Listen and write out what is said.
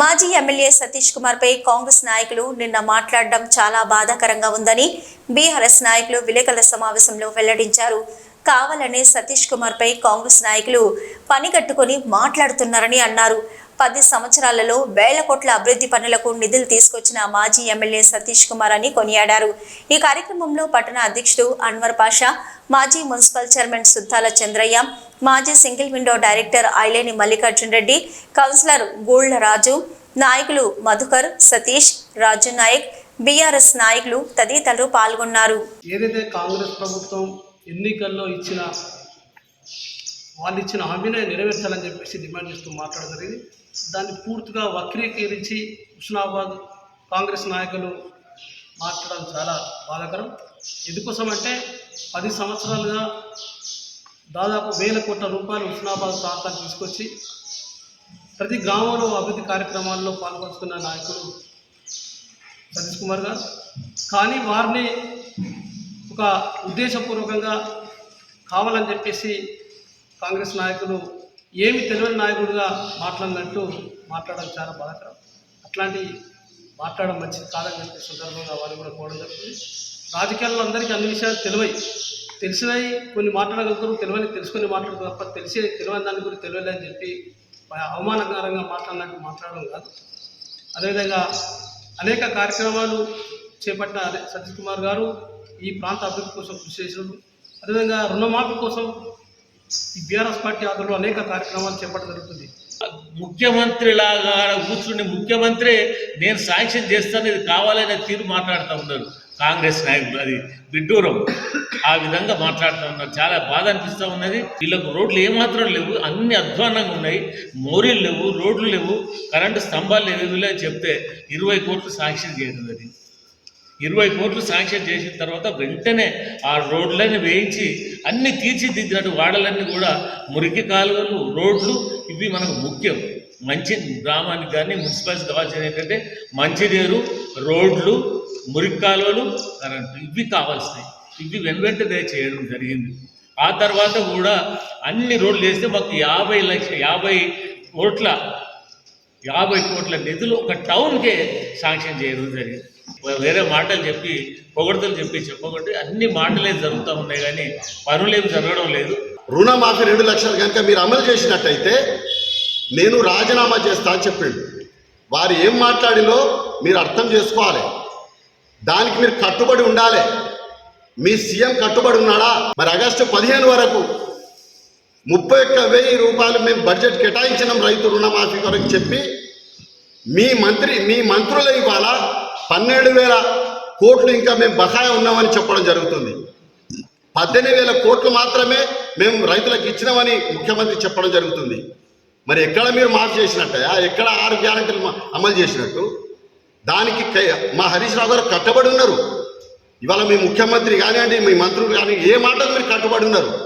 మాజీ ఎమ్మెల్యే సతీష్ కుమార్ పై కాంగ్రెస్ నాయకులు నిన్న మాట్లాడడం చాలా బాధాకరంగా ఉందని బీఆర్ఎస్ నాయకులు విలేకరుల సమావేశంలో వెల్లడించారు. కావాలనే సతీష్ కుమార్ పై కాంగ్రెస్ నాయకులు పనిగట్టుకొని మాట్లాడుతున్నారని అన్నారు. పది సంవత్సరాలలో వేల కోట్ల అభివృద్ధి పనులకు నిధులు తీసుకొచ్చిన మాజీ ఎమ్మెల్యే సతీష్ కుమార్ అని కొనియాడారు. ఈ కార్యక్రమంలో పట్టణ అధ్యక్షుడు అన్వర్ పాషా మాజీ మున్సిపల్ చైర్మన్ సుద్దాల చంద్రయ్య మాజీ single window director Aileni Mallikarjun Reddy councillor Gulla Raju నాయకులు మధుకర్ సతీష్ రాజు నాయక్ బీఆర్ఎస్ నాయకులు తదితరులు పాల్గొన్నారు. ఏదైతే కాంగ్రెస్ ప్రభుత్వం ఎన్నికల్లో ఇచ్చిన వాళ్ళు ఇచ్చిన హామీనే నెరవేర్చాలని చెప్పేసి డిమాండ్ చేస్తూ మాట్లాడడం జరిగింది. దాన్ని పూర్తిగా వక్రీకరించి హుస్నాబాద్ కాంగ్రెస్ నాయకులు మాట్లాడడం చాలా బాధాకరం. ఎందుకోసం అంటే పది సంవత్సరాలుగా దాదాపు వేల కోట్ల రూపాయలు హుస్నాబాద్ ప్రాంతాన్ని తీసుకొచ్చి ప్రతి గ్రామంలో అభివృద్ధి కార్యక్రమాల్లో పాల్గొంచుకున్న నాయకుడు సతీష్ కుమార్ గారు. కానీ వారిని ఒక ఉద్దేశపూర్వకంగా కావాలని చెప్పేసి కాంగ్రెస్ నాయకులు ఏమి తెలియని నాయకుడిగా మాట్లాడినట్టు మాట్లాడడం చాలా బాధాకరం. అట్లాంటి మాట్లాడడం మంచిది కాదని చెప్పే సందర్భంగా వారు కూడా కోవడం జరుగుతుంది. రాజకీయాల్లో అందరికీ అన్ని విషయాలు తెలివై తెలిసినవి కొన్ని మాట్లాడగలుగుతారు తెలివని తెలుసుకొని మాట్లాడతారు తప్ప తెలిసి తెలియని దాని గురించి తెలియలే అని చెప్పి అవమానకరంగా మాట్లాడినట్టు మాట్లాడడం కాదు. అదేవిధంగా అనేక కార్యక్రమాలు చేపట్టిన సతీష్ కుమార్ గారు ఈ ప్రాంత అభివృద్ధి కోసం కృషి చేసినారు అదేవిధంగా రుణమాఫీ కోసం ఈ బీఆర్ఎస్ పార్టీ ఆధ్వర్యంలో అనేక కార్యక్రమాలు చేపట్టడం జరుగుతుంది. ముఖ్యమంత్రి లాగా కూర్చుని ముఖ్యమంత్రి నేను శాంక్షన్ చేస్తాను ఇది కావాలనే తీరు మాట్లాడుతూ ఉన్నారు. కాంగ్రెస్ నాయకులు అది విడ్డూరం. ఆ విధంగా మాట్లాడుతూ ఉన్నారు. చాలా బాధ అనిపిస్తూ ఉన్నది. వీళ్ళకు రోడ్లు ఏమాత్రం లేవు అన్ని అధ్వానంగా ఉన్నాయి. మోరీలు లేవు రోడ్లు లేవు కరెంటు స్తంభాలు లేవు లేవు చెప్తే ఇరవై కోట్లు శాంక్షన్ చేయడం అది. ఇరవై కోట్లు శాంక్షన్ చేసిన తర్వాత వెంటనే ఆ రోడ్లని వేయించి అన్ని తీర్చిదిద్దినట్టు వాడలన్నీ కూడా మురికి కాలువలు రోడ్లు ఇవి మనకు ముఖ్యం. మంచి గ్రామానికి కానీ మున్సిపాలిటీ కావాల్సింది ఏంటంటే మంచినీరు రోడ్లు మురికి కాలువలు కరెంటు ఇవి కావాల్సినాయి ఇవి వెనువెంటనే చేయడం జరిగింది. ఆ తర్వాత కూడా అన్ని రోడ్లు వేస్తే మాకు యాభై లక్ష యాభై కోట్ల యాభై కోట్ల నిధులు ఒక టౌన్కే శాంక్షన్ చేయడం జరిగింది. వేరే మాటలు చెప్పి పొగడతలు చెప్పి చెప్పకుండా అన్ని మాటలే జరుగుతూ ఉన్నాయి కానీ పనులేమి జరగడం లేదు. రుణమాఫీ రెండు లక్షలు కనుక మీరు అమలు చేసినట్టయితే నేను రాజీనామా చేస్తా అని చెప్పిండు. వారు ఏం మాట్లాడిలో మీరు అర్థం చేసుకోవాలి. దానికి మీరు కట్టుబడి ఉండాలి. మీ సీఎం కట్టుబడి ఉన్నాడా? మరి ఆగస్టు పదిహేను వరకు ముప్పై ఒక్క వెయ్యి రూపాయలు మేము బడ్జెట్ కేటాయించినాం రైతు రుణమాఫీ కొరకు చెప్పి మీ మంత్రి మీ మంత్రులు ఇవాళ పన్నెండు వేల కోట్లు ఇంకా మేము బకాయి ఉన్నామని చెప్పడం జరుగుతుంది. పద్దెనిమిది వేల కోట్లు మాత్రమే మేము రైతులకు ఇచ్చినామని ముఖ్యమంత్రి చెప్పడం జరుగుతుంది. మరి ఎక్కడ మీరు మార్పు చేసినట్టయా ఎక్కడ ఆరు గ్యారంటీలు అమలు చేసినట్టు? దానికి కై- మా హరీష్ రావు గారు కట్టబడి ఉన్నారు. ఇవాళ మీ ముఖ్యమంత్రి కానివ్వండి మీ మంత్రులు కానీ ఏ మాటలు మీరు కట్టుబడి ఉన్నారు?